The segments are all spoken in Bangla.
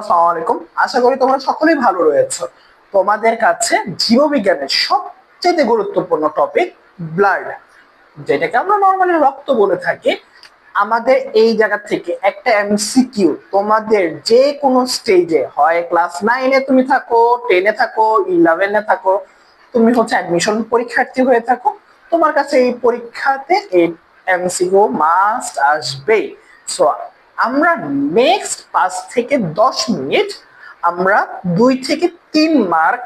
আসসালামু আশা করি তোমরা সকলেই ভালো রয়েছো। তোমাদের কাছে জীববিজ্ঞানের সবচেয়ে গুরুত্বপূর্ণ টপিক ব্লাড যেটাকে আমরা নর্মালি রক্ত বলে থাকি। আমাদের এই জায়গা থেকে একটা এমসিকিউ তোমাদের যে কোনো স্টেজে হয় ক্লাস নাইনে তুমি থাকো টেনে থাকো ইলেভেনে থাকো, তুমি হচ্ছে অ্যাডমিশন পরীক্ষার্থী হয়ে থাকো, তোমার কাছে এই পরীক্ষাতে এই এমসিকিউ মাস্ট আসবে সো আমরা নেক্সট পাঁচ থেকে দশ মিনিট আমরা দুই থেকে তিন মার্ক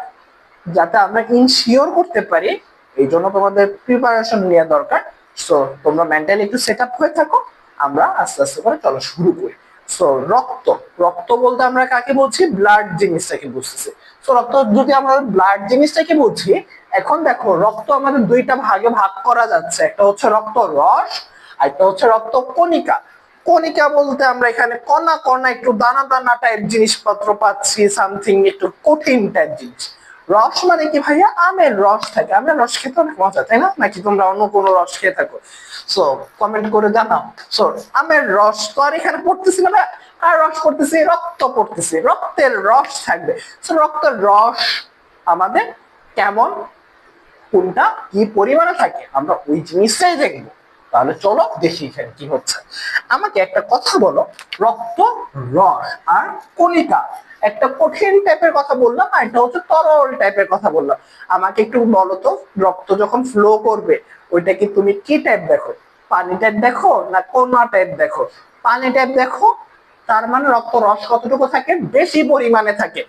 যাতে আমরা ইনশিওর করতে পারি, এই জন্য তোমাদের প্রিপারেশন নেওয়া দরকার। সো তোমরা মেন্টালি একটু সেট আপ হয়ে থাকো, আমরা আস্তে আস্তে করে চলো শুরু করি। সো রক্ত রক্ত বলতে আমরা কাকে বলছি? ব্লাড জিনিসটাকে বুঝতেছি। সো রক্ত যদি আমরা ব্লাড জিনিসটাকে বুঝি, এখন দেখো, রক্ত আমাদের দুইটা ভাগে ভাগ করা যাচ্ছে। একটা হচ্ছে রক্ত রস, আর একটা হচ্ছে রক্ত কণিকা। কণিকা বলতে আমরা এখানে কণা কণা একটু দানা দানা টাইপ জিনিসপত্র পাচ্ছি সামথিং একটু কঠিন টাইপ জিনিস। রস মানে কি ভাইয়া? আমের রস থাকে। আমের রস খেতে অনেক মজা, তাই না? নাকি তোমরা অন্য কোনো রস খেয়ে থাকো? সো কমেন্ট করে জানাও। সো আমের রস তো আর এখানে পড়তেছি না আর রস পড়তেছি? রক্ত পড়তেছি। রক্তের রস থাকবে। সো রক্তের রস আমাদের কেমন? কোনটা? কি পরিমাণে থাকে? আমরা ওই জিনিসটাই দেখব। তাহলে চলো দেখি এখানে কি হচ্ছে। আমাকে একটা কথা বলো, রক্ত রস আর কণিকা। একটা কঠিন টাইপের কথা বললাম আর একটা হচ্ছে তরল টাইপের কথা বললাম। আমাকে একটু বলো তো, রক্ত যখন ফ্লো করবে, ওইটা কি তুমি কি টাইপ দেখো? পানি টাইপ দেখো না কোনা টাইপ দেখো? পানি টাইপ দেখো, তার মানে রক্ত রস কতটুকু থাকে? বেশি পরিমাণে থাকে।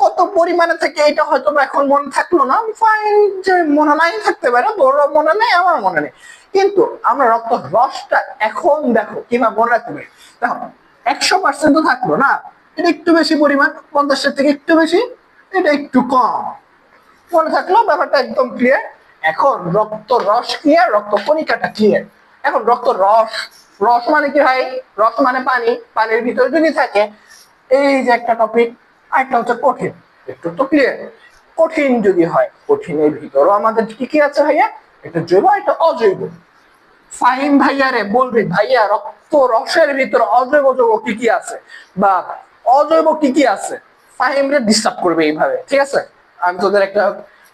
কত পরিমাণে থেকে এটা হয়তো এখন মনে থাকল না। ফাইন যে মনে নাই থাকতে পারে তোর মনে নেই, আমার মনে নেই। কিন্তু আমরা রক্ত রসটা এখন দেখো কিংবা মনে পারি দেখো, একশো পার্সেন্ট তো থাকল না। এটা একটু বেশি পরিমাণ, পঞ্চাশের থেকে একটু বেশি, এটা একটু কম। মনে থাকল, ব্যাপারটা একদম ক্লিয়ার এখন রক্ত রস ক্লিয়ার রক্ত কণিকাটা ক্লিয়ার এখন রক্ত রস রস মানে কি ভাই? রস মানে পানি। পানির ভিতরে যদি থাকে, এই যে একটা টপিক আরেকটা হচ্ছে কঠিন। একটু তো ক্লিয়ার কঠিন যদি হয়, কঠিনের ভিতরও আমাদের কি কি আছে ভাইয়া? একটা জৈব, একটা অজৈব। ফাহিম ভাইয়া রে, বলবি, ভাইয়া, রক্ত রসের ভিতরে অজৈব যৌগ কি কি আছে? বা, অজৈব কি কি আছে? ফাহিম রে ডিস্টার্ব করবে এইভাবে, ঠিক আছে? আমি তোদের একটা,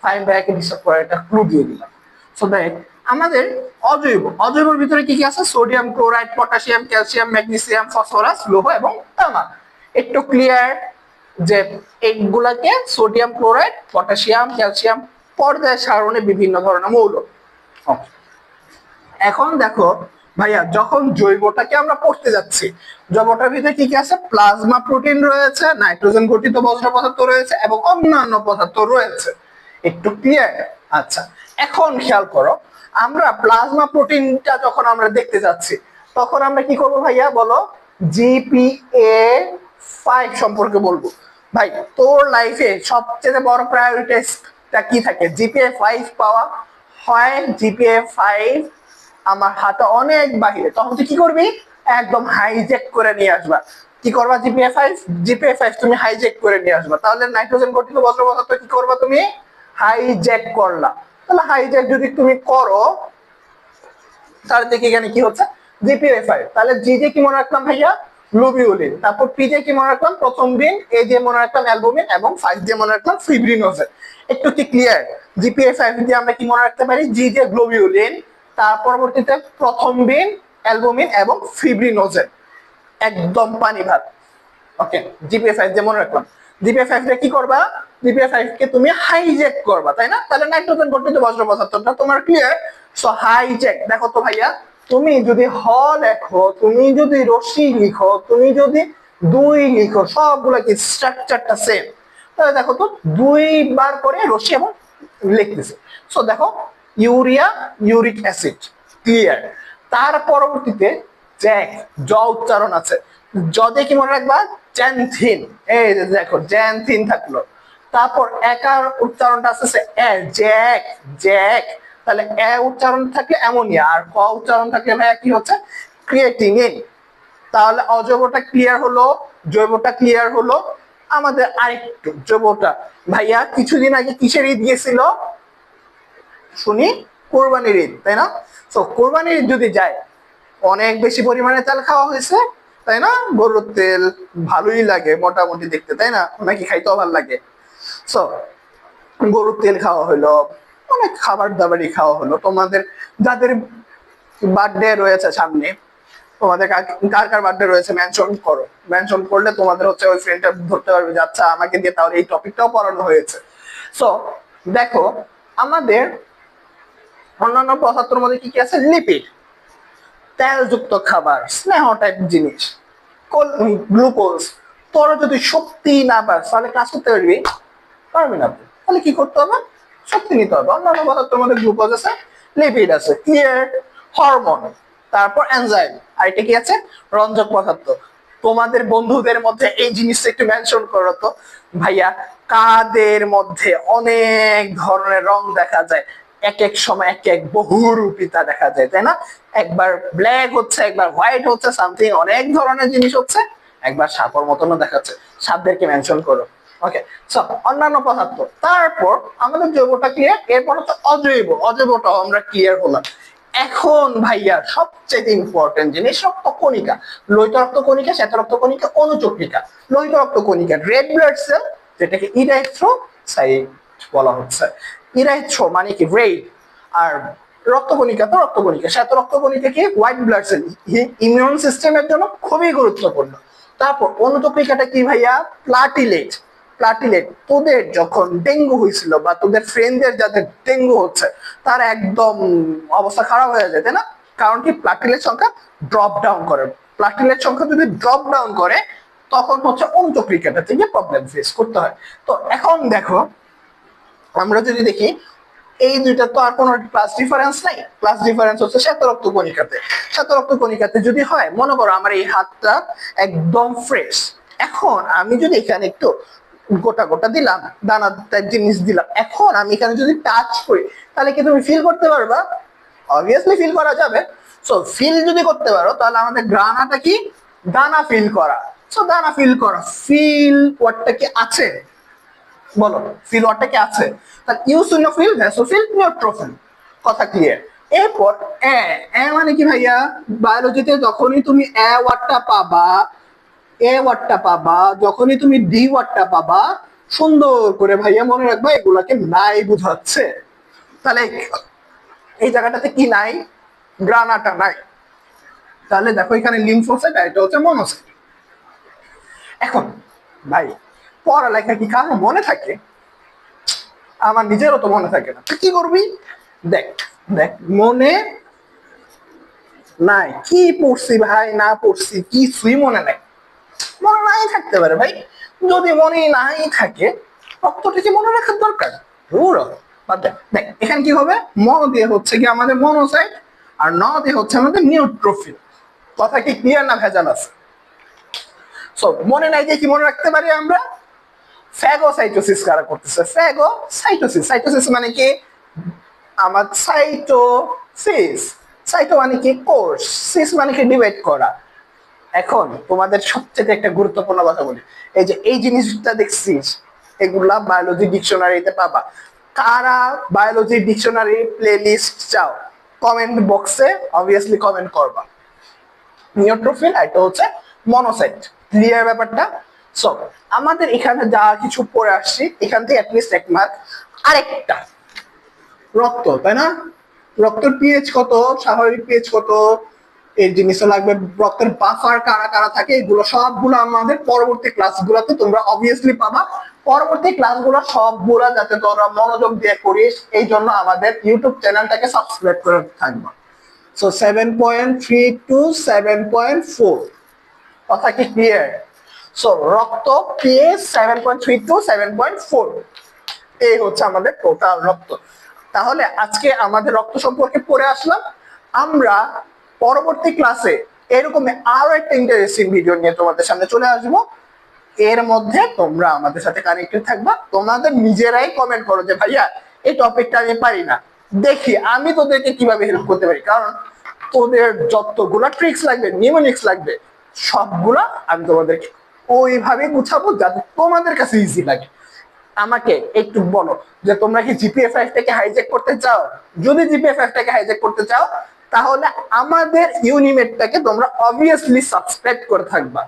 ফাহিম ভাইয়াকে ডিস্টার্ব করার একটা ক্লু দিয়ে দিলাম। সো দেখ আমাদের অজৈব, অজৈবর ভিতরে কি কি আছে? Sodium chloride potassium calcium magnesium phosphorus লৌহ এবং তামা একটু ক্লিয়ার যে এইগুলাকে সোডিয়াম ক্লোরাইড, পটাশিয়াম, ক্যালসিয়াম, পর্যায় সারণে বিভিন্ন ধরনের মৌল। এখন দেখো ভাইয়া, যখন জৈবটাকে আমরা পড়তে যাচ্ছি, জৈবটার ভিতরে কি কি আছে? প্লাজমা প্রোটিন রয়েছে, নাইট্রোজেন গঠিত বজ্র পদার্থ রয়েছে এবং অন্যান্য পদার্থ রয়েছে। একটু ক্লিয়ার আচ্ছা এখন খেয়াল করো, আমরা প্লাজমা প্রোটিনটা যখন আমরা দেখতে যাচ্ছি, তখন আমরা কি করব ভাইয়া বলো? জিপিএ ফাইভ সম্পর্কে বলব। ভাই, তোর লাইফে সবচেয়ে বড় প্রায়োরিটিটা কি থাকে? জিপিএ ফাইভ পাওয়া হয় জিপিএ ফাইভ আমার হাতে অনেক বাহিরে। তখন তুই কি করবি? একদম হাইজেক করে নিয়ে আসবা। কি করবা জিপিএ ফাইভ জিপিএ ফাইভ তুমি হাইজেক করে নিয়ে আসবা। তাহলে নাইট্রোজেন গঠিত বজ্র পদার্থ কি করবা তুমি? হাইজেক করলা। তাহলে হাইজেক যদি তুমি করো, তাহলে দেখি এখানে কি হচ্ছে? জিপিএ ফাইভ তাহলে জি যে কি মনে রাখলাম ভাইয়া? গ্লোবিউলিন তারপর পি যে কি মনে রাখলাম? প্রথম দিন এ যে মনে রাখলাম অ্যালবুমিন এবং ফাইভ দিয়ে মনে রাখলাম ফিব্রিনোজেন একটু কি ক্লিয়ার জিপিএ ফাইভ দিয়ে আমরা কি মনে রাখতে পারি? জি যে গ্লোবিউলিন তার পরবর্তীতে প্রথম দিন অ্যালবুমিন এবং ফিব্রিনোজেন একদম পানি ভাত। ওকে জিপিএ ফাইভ যে মনে রাখলাম। জিপিএ ফাইভ টা কি করবা? জিপিএ ফাইভ কে তুমি হাইজেক করবা, তাই না? তাহলে নাইট্রোজেন গঠিত বজ্র পদার্থটা তোমার ক্লিয়ার সো হাইজেক দেখো তো ভাইয়া তুমি যদি হ লেখো, তুমি যদি রশি লিখো, তুমি যদি দুই লিখো, সবগুলো কি স্ট্রাকচারটা সেম তাহলে দেখো তো দুইবার করে রশি এবং লিখতেছে। সো দেখো ইউরিয়া ইউরিক অ্যাসিড ক্লিয়ার তার পরবর্তীতে জ্যাক জ উচ্চারণ আছে। জদে কি মনে রাখবা, জ্যানথিন, এই দেখো, জ্যানথিন থাকল। তারপর একার উচ্চারণটা আছে, জ্যাক জ্যাক। তাহলে এ উচ্চারণ থাকলে অ্যামোনিয়া আর ক উচ্চারণ ভাইয়া কি হচ্ছে ক্রিয়েটিনিন তাহলে অজৈবটা ক্লিয়ার হলো, জৈবটা ক্লিয়ার হলো। আমাদের আরেকটু জৈবটা। ভাইয়া কিছুদিন আগে কিসের ঈদ গিয়েছিল? শুনি, কোরবানির ঈদ, তাই না? তো কোরবানির ঈদ যদি যায়, অনেক বেশি পরিমাণে তেল খাওয়া হয়েছে, তাই না? গরুর তেল ভালোই লাগে মোটামুটি দেখতে, তাই না? নাকি খাইতেও ভালো লাগে। সো গরুর তেল খাওয়া হলো অনেক খাবার দাবারই খাওয়া হলো। তোমাদের যাদের বার্থডে রয়েছে সামনে, তোমাদের কার- কার বার্থডে রয়েছে মেনশন করো। মেনশন করলে তোমাদের হচ্ছে ওই ফ্রেন্ডটা ধরতে পারবে যে আচ্ছা আমাকে দিয়ে তাহলে এই টপিকটাও পড়ানো হয়েছে। সো দেখো, আমাদের অন্যান্য পদার্থের মধ্যে কি কি আছে? লিপিড তেলযুক্ত খাবার, স্নেহ টাইপ জিনিস গ্লুকোজ তোর যদি শক্তি না পাস, তাহলে কাজ করতে পারবি? পারবি না। তাহলে কি করতে হবে? শক্তি নিতে হবে। অন্যান্য পদার্থের মধ্যে গ্লুকোজ আছে লিপিড আছে ক্লিয়ার হরমোন তারপর এনজাইম আর এটা কি আছে? রঞ্জক পদার্থ। তোমাদের বন্ধুদের মধ্যে এই জিনিসটা একটু মেনশন করো তো। ভাইয়া, কাদের মধ্যে অনেক ধরনের রং দেখা যায়? এক এক সময় এক এক বহুরূপিতা দেখা যায়, তাই না? একবার ব্ল্যাক হচ্ছে, একবার হোয়াইট হচ্ছে সামথিং অনেক ধরনের জিনিস হচ্ছে, একবার সাপর মতনও দেখাচ্ছে। সাপদেরকে মেনশন করো। ওকে সো অন্যান্য পদার্থ। তারপর আমাদের জৈবটা ক্লিয়ার এরপর হচ্ছে অজৈব। অজৈবটাও আমরা ক্লিয়ার হলাম। এখন ভাইয়া, সবচেয়ে ইম্পর্টেন্ট জিনিস রক্ত কণিকা। লোহিত রক্ত কণিকা, শ্বেত রক্ত কণিকা, অনুচক্রিকা। লোহিত রক্ত কণিকা রেড ব্লাড সেল যেটাকে ইরাইথ্রোসাইট বলা হচ্ছে। ইরাইথ্রো মানে কি? রেড আর রক্তকণিকা তো রক্তকণিকা শ্বেত রক্তকণিকা কি হোয়াইট ব্লাড সেল ইমিউন সিস্টেমের জন্য খুবই গুরুত্বপূর্ণ। তারপর অনুচক্রিকাটা কি ভাইয়া? প্লাটিলেট প্লাটিলেট, তোদের যখন ডেঙ্গু হয়েছিল বা তোদের ফ্রেন্ডদের যাদের ডেঙ্গু হচ্ছে, তার একদম অবস্থা খারাপ হয়ে যায়, তাই না? কারণ কি? প্লাটিলেট সংখ্যা ড্রপ ডাউন করে। প্লাটিলেট সংখ্যা যদি ড্রপ ডাউন করে, তখন হচ্ছে অনুচক্রিকাটা থেকে প্রবলেম ফেস করতে হয়। তো এখন দেখো, আমরা যদি দেখি, এই দুইটা তো আর কোনো ক্লাস ডিফারেন্স নাই। ক্লাস ডিফারেন্স হচ্ছে শ্বেত রক্ত কণিকাতে। শ্বেত রক্ত কণিকাতে যদি হয়, মনে করো আমার এই হাতটা একদম ফ্রেশ এখন আমি যদি এখানে একটু গোটা গোটা দিলাম, দানা টাইপ জিনিস দিলাম। এখন আমি এখানে যদি টাচ করি, তাহলে কি তুমি ফিল করতে পারবা? অবভিয়াসলি ফিল করা যাবে। সো ফিল যদি করতে পারো, তাহলে আমাদের গ্রানাটা কি? দানা ফিল করা। সো দানা ফিল করা। ফিল ওয়ার্ডটা কি আছে? বলো ফিল ওয়ার্ডটা কি আছে? তাহলে ইউসিনোফিল ভ্যাসোফিল নিউট্রোফিল কথা ক্লিয়ার এরপর এ মানে কি ভাইয়া? বায়োলজিতে যখনই তুমি এ ওয়ার্ডটা পাবা এ ওয়ার্ডটা পাবা, যখনই তুমি ডি ওয়ার্ডটা পাবা, সুন্দর করে ভাইয়া মনে রাখবা এগুলাকে নাই বুঝাচ্ছে। তাহলে এই জায়গাটাতে কি নাই? গ্রানাটা নাই। তাহলে দেখো এখানে লিম্ফোসাইট আর এটা হচ্ছে মনোসাইট এখন ভাই, পড়ালেখা কি কারও মনে থাকে? আমার নিজেরও তো মনে থাকে না। কি করবি? দেখ দেখ, মনে নাই। কি পড়ছি ভাই, না পড়ছি, কিছুই মনে নাই। মনে নাই থাকতে পারে ভাই। যদি মনে নাই থাকে রক্তটা কি মনে রাখার দরকার? দেখ, এখানে কি হবে? ম দিয়ে হচ্ছে কি আমাদের মনোসাইট আর ন দিয়ে হচ্ছে আমাদের নিউট্রোফিল কথা কি ক্লিয়ার না ভেজাল আছে? মনে নাই যে কি মনে রাখতে পারি আমরা? ফ্যাগোসাইটোসিস কারা করতেছে? ফ্যাগোসাইটোসিস সাইটোসিস মানে কি? আমার সাইটোসিস সাইটো মানে কি? কোর্স সিস মানে কি? ডিভাইড করা। এখন তোমাদের সবচেয়ে একটা গুরুত্বপূর্ণ কথা বলি। এই যে এই জিনিসটা দেখছিস, এগুলা বায়োলজি ডিকশনারিতে পাবা। কারা বায়োলজি ডিকশনারি প্লে লিস্ট চাও কমেন্ট বক্সে অবভিয়াসলি কমেন্ট করবা। নিউট্রোফিল এটা হচ্ছে মনোসাইট ক্লিয়ার ব্যাপারটা? সো আমাদের এখানে যা কিছু পড়ে আসছি, এখান থেকে অ্যাটলিস্ট এক মার্ক আরেকটা, রক্ত, তাই না? রক্তের পিএইচ কত? স্বাভাবিক পিএইচ কত? এই জিনিসটা লাগবে। রক্তের বাফার কারা কারা থাকে, এগুলো সবগুলো আমাদের পরবর্তী ক্লাসগুলোতে তোমরা অবভিয়াসলি পাবা। পরবর্তী ক্লাসগুলো সবগুলো যাতে তোমরা মনোযোগ দিয়ে করিস এই জন্য আমাদের ইউটিউব চ্যানেলটাকে সাবস্ক্রাইব করে থাকবা। So seven point three two seven point four কথা কি ক্লিয়ার সো রক্ত pH seven point three two seven point four এই হচ্ছে আমাদের টোটাল রক্ত। তাহলে আজকে আমাদের রক্ত সম্পর্কে পড়ে আসলাম। আমরা পরবর্তী ক্লাসে এরকম আরও একটা ইন্টারেস্টিং ভিডিও নিয়ে তোমাদের সামনে চলে আসব। এর মধ্যে তোমরা আমাদের সাথে কানেক্টেড থাকবা। তোমাদের নিজেরাই কমেন্ট করো যে, ভাইয়া, এই টপিকটা আমি পারি না। দেখি, আমি তোদেরকে কীভাবে হেল্প করতে পারি? কারণ তোদের যতগুলা ট্রিক্স লাগবে নিউমোনিক্স লাগবে, সবগুলা আমি তোমাদেরকে ওইভাবে গুছাবো যাতে তোমাদের কাছে ইজি লাগে। আমাকে একটু বলো যে, তোমরা কি জিপিএ ফাইভ থেকে হাইজেক করতে চাও? যদি জিপিএ ফাইভ থেকে হাইজেক করতে চাও তাহলে আমাদের ইউনিমেটটাকে তোমরা অবভিয়াসলি সাবস্ক্রাইব করে থাকবা।